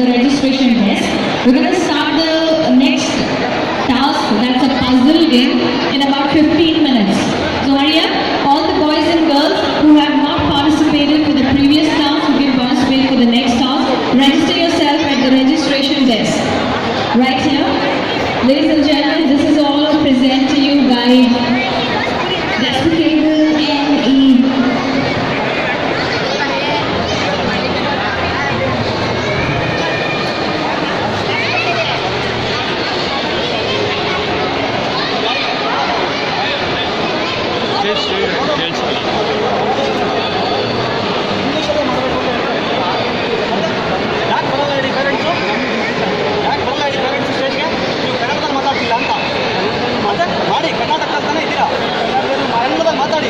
the registration desk. We're going to start the next task, that's a puzzle game, in about 15 minutes. So hurry up, all the boys and girls who have not participated for the previous task, who can participate for the next task, register yourself at the registration desk. Right here. Ladies and gentlemen, this is all present to you by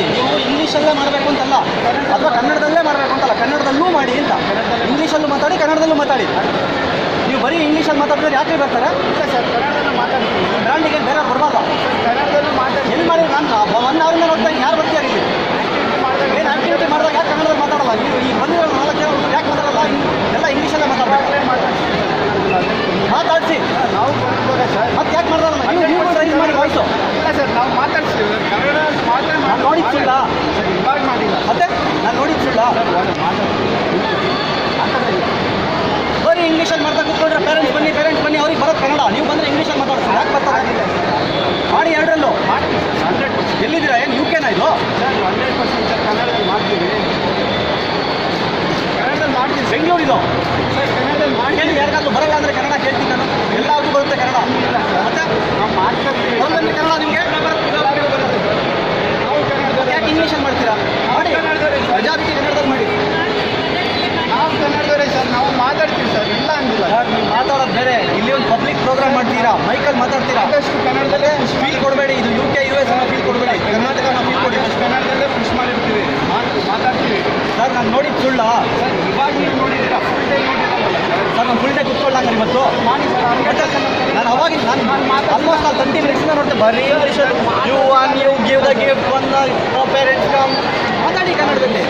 ನೀವು ಇಂಗ್ಲೀಷಲ್ಲೇ ಮಾಡಬೇಕು ಅಂತಲ್ಲ ಅಥವಾ ಕನ್ನಡದಲ್ಲೇ ಮಾಡಬೇಕು ಅಂತಲ್ಲ ಕನ್ನಡದಲ್ಲೂ ಮಾಡಿ ಅಂತ ಇಂಗ್ಲೀಷಲ್ಲೂ ಮಾತಾಡಿ. ಕನ್ನಡದಲ್ಲೂ ಮಾತಾಡಿ ನೀವು ಬರೀ ಇಂಗ್ಲೀಷಲ್ಲಿ ಮಾತಾಡಿದ್ರೆ ಯಾಕೆ ಬರ್ತಾರೆ ಸರ್ ಕನ್ನಡದಲ್ಲೂ ಮಾತಾಡ್ತೀನಿ ಬ್ರ್ಯಾಂಡಿಗೆ ಬೇರೆ ಬರಬಾರ್ದ? ಕನ್ನಡದಲ್ಲೂ ಮಾತಾಡಿ. ಎಲ್ಲಿ ಮಾಡಿ ನಾನು? ಒನ್ ಅವರಿಂದ ನೋಡ್ತಾ ಯಾರು ಬರ್ತೀಯಾರ ಇಲ್ಲಿ ಮಾಡಿದಾಗ ಏನು ಆಕ್ಟಿವಿಟಿ ಮಾಡಿದಾಗ ಯಾಕೆ ಕನ್ನಡದಲ್ಲಿ ಮಾತಾಡಲ್ಲ ನೀವು ಈ ಬಂದಿರೋ ನಾಲ್ಕು ಜನ ಯಾಕೆ ಮಾತಾಡಲ್ಲ ಎಲ್ಲ ಇಂಗ್ಲೀಷಲ್ಲೇ ಮಾತಾಡಬೇಕು ಮಾತಾಡಿಸಿ ನಾವು ಮತ್ತೆ ಯಾಕೆ ಟ್ರೈನ್ ಮಾಡಿ ವಾಯ್ಸು. ಇಲ್ಲ ಸರ್ ನಾವು ಮಾತಾಡ್ತೀವಿ ಸರ್ ಕನ್ನಡದಲ್ಲಿ ಮಾತ್ರ ನಾನು ನೋಡಿದ್ದು ಸುಳ್ಳ ಸರ್ ಇವಾಗ ಮಾಡಿಲ್ಲ ಮತ್ತೆ ನಾನು ನೋಡಿದ್ದು ಸುಳ್ಳ ಬರೀ ಇಂಗ್ಲೀಷಲ್ಲಿ ಮಾಡ್ತಾ ಕೂತ್ಕೊಂಡ್ರೆ ಪೇರೆಂಟ್ಸ್ ಬನ್ನಿ ಪೇರೆಂಟ್ಸ್ ಬನ್ನಿ ಅವ್ರಿಗೆ ಬರೋದು ಕನ್ನಡ ನೀವು ಬಂದರೆ ಇಂಗ್ಲೀಷಲ್ಲಿ ಮಾತಾಡ್ತೀವಿ ಯಾಕೆ ಬರ್ತಾರೆ ಮಾಡಿ ಎರಡರಲ್ಲೂ ಮಾಡ್ತೀವಿ ಸರ್ ಹಂಡ್ರೆಡ್ ಪರ್ಸೆಂಟ್ ಎಲ್ಲಿದ್ದೀರಾ ಏನು ಯು ಕೆನಾ ಇದು ಸರ್ ಹಂಡ್ರೆಡ್ ಪರ್ಸೆಂಟ್ ಸರ್ ಕನ್ನಡದಲ್ಲಿ ಮಾಡ್ತೀವಿ ಕನ್ನಡದಲ್ಲಿ ಮಾಡ್ತೀವಿ ಸರ್ ಬೆಂಗಳೂರು ಇದು ಸರ್ ಕನ್ನಡದಲ್ಲಿ ಮಾಡ್ತೀವಿ ಏನು ಯಾರಿಗಾದ್ರೂ ಬರಲ್ಲ ಅಂದರೆ ಕನ್ನಡ ಕೇಳ್ತೀನಿ ನಾನು. ಎಲ್ಲರಿಗೂ ಬರುತ್ತೆ ಕನ್ನಡ. ಮತ್ತೆ? ನಾವು ಮಾಡ್ತಿರ್ತೀವಿ ಕನ್ನಡ ನಿಮಗೆ? ಯಾಕೆ ಇಂಗ್ಲೀಷಲ್ಲಿ ಮಾಡ್ತೀರಾ? ಮಾಡಿ. ಪ್ರಜಾತಿಗೆ ಕನ್ನಡದಲ್ಲಿ ಮಾಡಿ. ನಾವು ಕನ್ನಡದವರೇ ಸರ್ ನಾವು ಮಾತಾಡ್ತೀವಿ ಸರ್ ಇಲ್ಲ ಅಂದಿಲ್ಲ. ನೀವು ಮಾತಾಡೋದು ಬೇರೆ. ಇಲ್ಲಿ ಒಂದು ಪಬ್ಲಿಕ್ ಪ್ರೋಗ್ರಾಮ್ ಮಾಡ್ತೀರಾ? ಮೈಕಲ್ಲಿ ಮಾತಾಡ್ತೀರಾ? ಆದಷ್ಟು ಕನ್ನಡದಲ್ಲೇ ಫೀಲ್ ಕೊಡಬೇಡಿ ಇದು ಯು ಕೆ ಯು ಎಸ್ ಅನ್ನೋ ಫೀಲ್ ಕೊಡಬೇಡಿ. ನಾವು ಫೀಲ್ ಕೊಡಿ. ಕನ್ನಡದಲ್ಲೇ ಫಿಶ್ ಮಾಡಿರ್ತೀವಿ. ಮಾತ್- ಮಾತಾಡ್ತೀವಿ. ಸರ್ ನಾನು ನೋಡಿದ್ದು ಸುಳ್ಳ ಸರ್ ಇವಾಗ ನೀವು ನೋಡಿದ್ದೀರಾ ಫುಲ್ ಟೈಮ್ ನೋಡಿದ್ದೀರಲ್ಲ ಸರ್ ಡೇ ಕುತ್ಕೊಳ್ಳಂಗ ಇವತ್ತು ನಾನು ಅವಾಗ ನಾನು ಆಲ್ಮೋಸ್ಟ್ ನಾನು ತರ್ಟಿ ಮಿನಿಟ್ಸ್ನ ನೋಡ್ತೆ ಬರೀ you on you give the gift one parents come ಮಾತಾಡಿ ಕನ್ನಡದಲ್ಲಿ.